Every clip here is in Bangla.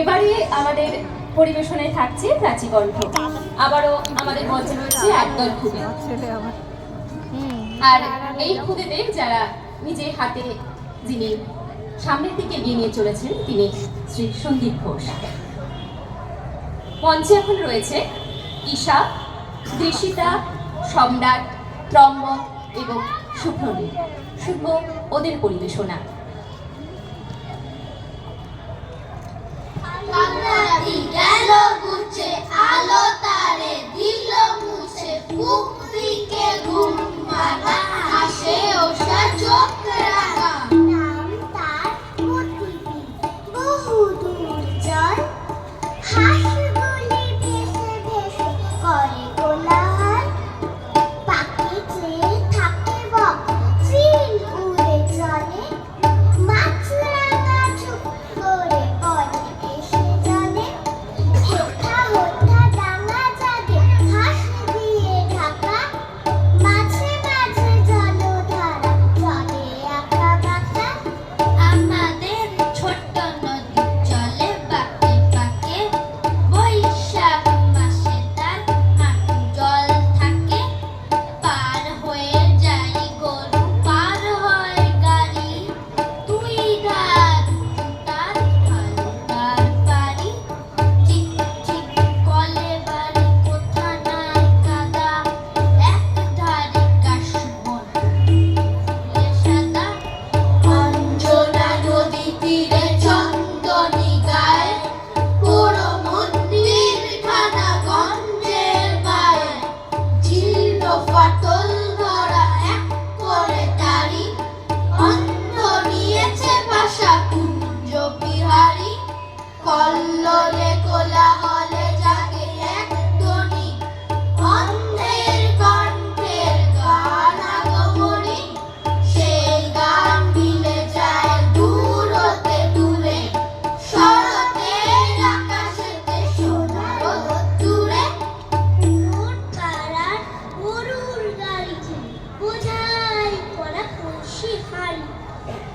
এবারে আমাদের পরিবেশনায় থাকছে প্রাচীকণ্ঠ আবারও আমাদের মঞ্চে রয়েছে একদল খুবই। আর এই খুদেদের যারা নিজের হাতে যিনি সামনের দিকে এগিয়ে নিয়ে চলেছেন, তিনি শ্রী সন্দীপ ঘোষ। মঞ্চে এখন রয়েছে ঈশা, দৃশিতা, সম্রাট, ত্রম্বক এবং শুভ্রনী শুভ ওদের পরিবেশনা। ভাঙা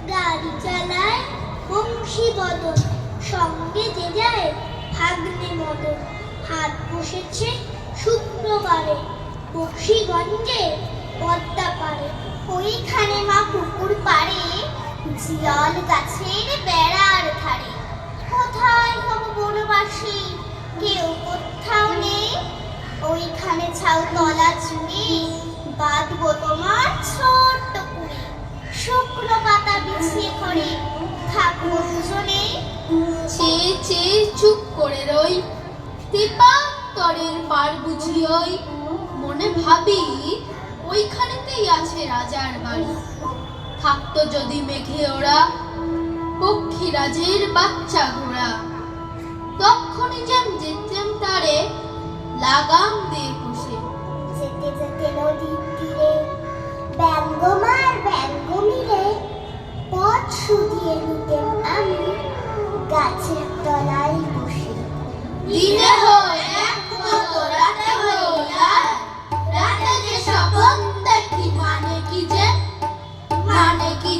গাড়ি চালায় বংশী বদন সঙ্গে যে যায় ভাগ্নে মদন। হাত বসেছে শুক্রবারে, বক্সিগঞ্জে পদ্মা পারে। ওইখানে মা পুকুর পাড়ে, জিয়াল গাছের বেড়ার ধারে। কোথায় হব বনবাসী? কেউ কোথাও নেই। ওইখানে ছাউ তলা চুড়ি বাঁধবো তোমার কুড়ি শুকনো পাতা বিছিয়ে করে থাকব দুজনে। চেয়ে চেয়ে চুপ করে রই। তেপান্তরের পার বুঝি ওই। মনে ভাবি ওইখানেতেই আছে রাজার বাড়ি। থাকতো যদি মেঘে ওরা পক্ষীরাজের বাচ্চা ঘোড়া। তখনই যেন যেতেন তারে লাগাম দিয়ে পুষে। যেতে যেতে তীরে ব্যঙ্গমার ব্যঙ্গ পথ শুধিয়ে নিতেন আমি গাছের তলায় বসে। দিনে হয়, এক মতো রাতে হয় যে মানে কি যে? মানে কি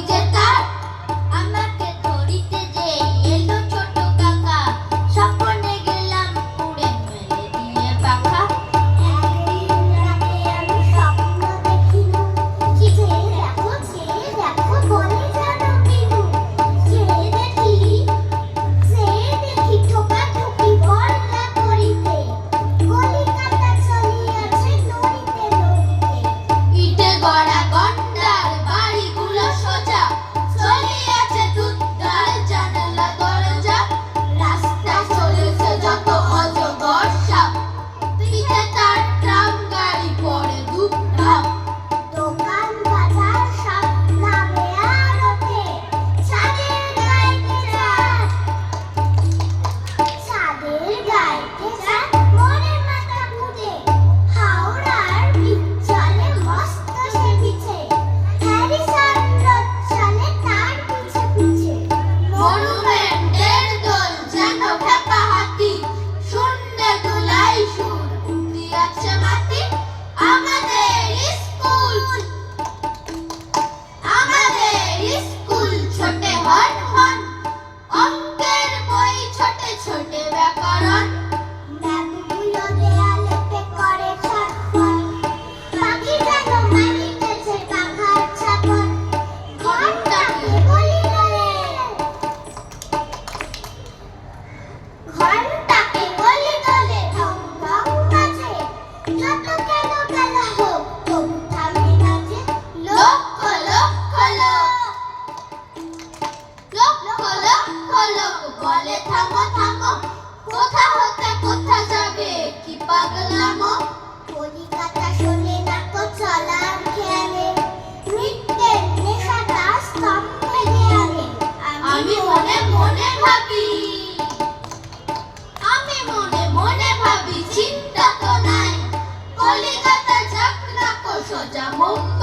小家伙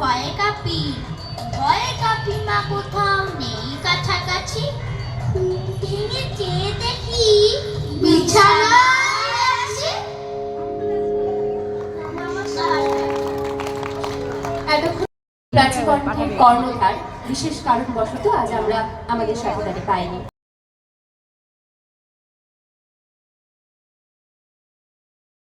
ভয়ে কাঁপি ভয়ে কাঁপি মা কোথাও নেই কাছাকাছি। ঘুম ভেঙে চেয়ে দেখি বিছানা প্রাচীকণ্ঠের কর্ণধার, বিশেষ কারণবশত আজ আমরা আমাদের সহায়তাটি পাইনি।